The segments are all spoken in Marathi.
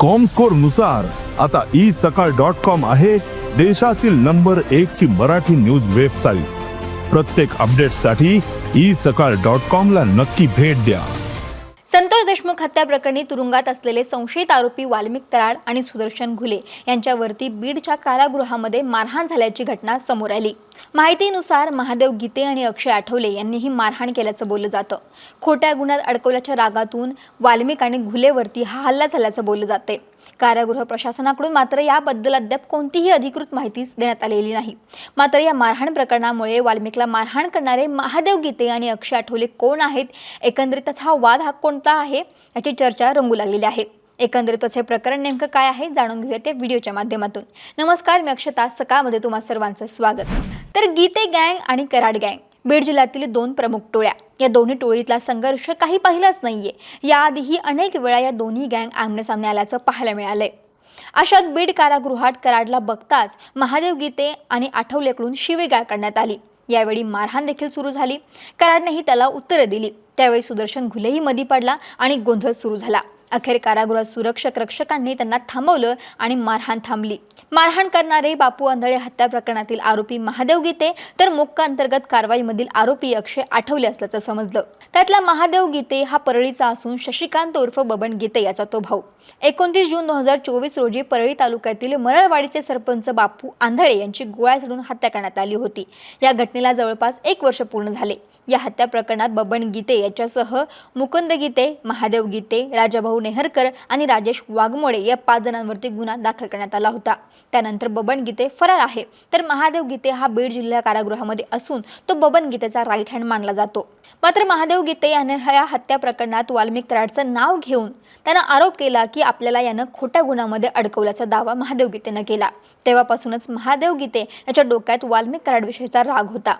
कॉमस्कोरनुसार आता ई सकाळ डॉट कॉम आहे देशातील नंबर एक ची मराठी न्यूज वेबसाईट प्रत्येक अपडेटसाठी ई सकाळ डॉट कॉम ला नक्की भेट द्या. संतोष देशमुख हत्या प्रकरणी तुरुंगात असलेले संशयित आरोपी वाल्मिक तराळ आणि सुदर्शन घुले यांच्यावरती बीडच्या कारागृहामध्ये मारहाण झाल्याची घटना समोर आली. माहितीनुसार महादेव गीते आणि अक्षय आठवले यांनी ही मारहाण केल्याचं बोललं जातं. खोट्या गुन्ह्यात अडकवल्याच्या रागातून वाल्मिक आणि घुलेवरती हा हल्ला झाल्याचं बोललं जाते. कारागृह प्रशासनाकडून मात्र याबद्दल अद्याप कोणतीही अधिकृत माहिती देण्यात आलेली नाही. मात्र या मारहाण प्रकरणामुळे वाल्मिकला मारहाण करणारे महादेव गीते आणि अक्षय आठवले कोण आहेत? एकंदरीतच हा वाद हा कोणता आहे? याची चर्चा रंगू लागलेली आहे. एकंदरीतच हे प्रकरण नेमकं काय आहे जाणून घेऊया ते व्हिडिओच्या माध्यमातून. नमस्कार मी अक्षता. सकाळमध्ये तुम्हा सर्वांचं स्वागत. तर गीते गँग आणि कराड गँग बीड जिल्ह्यातील दोन प्रमुख टोळ्या. या दोन्ही टोळीतला संघर्ष काही पाहिलाच नाहीये. याआधीही अनेक वेळा या दोन्ही गँग आमने सामने आल्याचं पाहायला मिळालंय. अशात बीड कारागृहात कराडला बघताच महादेव गीते आणि आठवलेकडून शिवेगाळ करण्यात आली. यावेळी मारहाण देखील सुरू झाली. कराडनेही त्याला उत्तरं दिली. त्यावेळी सुदर्शन घुलेही मधी पडला आणि गोंधळ सुरू झाला. अखेर कारागृहात सुरक्षक रक्षकांनी त्यांना थांबवलं आणि मारहाण थांबली. मारहाण करणारे बापू आंधळे हत्या प्रकरणातील आरोपी महादेव गीते तर मोक्का अंतर्गत कारवाईमधील आरोपी अक्षय आठवले असल्याचं समजलं. त्यातला महादेव गीते हा परळीचा असून शशिकांत उर्फ बबन गीते याचा तो भाऊ. एकोणतीस जून दोन हजार चोवीस रोजी परळी तालुक्यातील मरळवाडीचे सरपंच बापू आंधळे यांची गोळ्या चढून हत्या करण्यात आली होती. या घटनेला जवळपास एक वर्ष पूर्ण झाले. या हत्या प्रकरणात बबन गीते याच्यासह मुकुंद गीते महादेव गीते राजाभाऊ नेहरकर आणि राजेश वाघमोडे या पाच जणांवरती गुन्हा दाखल करण्यात आला होता. त्यानंतर बबन गीते फरार आहे. तर महादेव गीते हा बीड जिल्हा कारागृहामध्ये असून तो बबन गीतेचा राईट हँड मानला जातो. मात्र महादेव गीते याने या हत्या प्रकरणात वाल्मिक कराडचं नाव घेऊन त्यानं आरोप केला की आपल्याला यानं खोट्या गुन्ह्यामध्ये अडकवल्याचा दावा महादेव गीतेनं केला. तेव्हापासूनच महादेव गीते याच्या डोक्यात वाल्मिक कराडविषयीचा राग होता.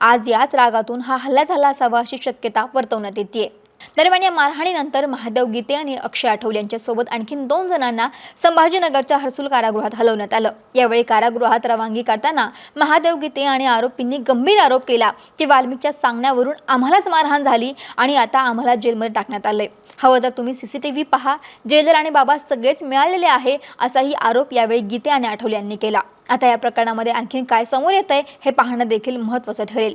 आज याच रागातून हा हल्ला झाला असावा अशी शक्यता वर्तवण्यात येते दरम्यान या मारहाणीनंतर महादेव गीते आणि अक्षय आठवले यांच्यासोबत आणखीन दोन जणांना संभाजीनगरच्या हर्सुल कारागृहात हलवण्यात आलं. यावेळी कारागृहात रवानगी करताना महादेव गीते आणि आरोपींनी गंभीर आरोप केला की वाल्मिकच्या सांगण्यावरून आम्हालाच मारहाण झाली आणि आता आम्हाला जेलमध्ये टाकण्यात आलंय. हवं जर तुम्ही सीसीटीव्ही पहा. जेलर आणि बाबा सगळेच मिळालेले आहे असाही आरोप यावेळी गीते आणि आठवले यांनी केला. आता या प्रकरणामध्ये आणखीन काय समोर येत आहे हे पाहणं देखील महत्त्वाचं ठरेल.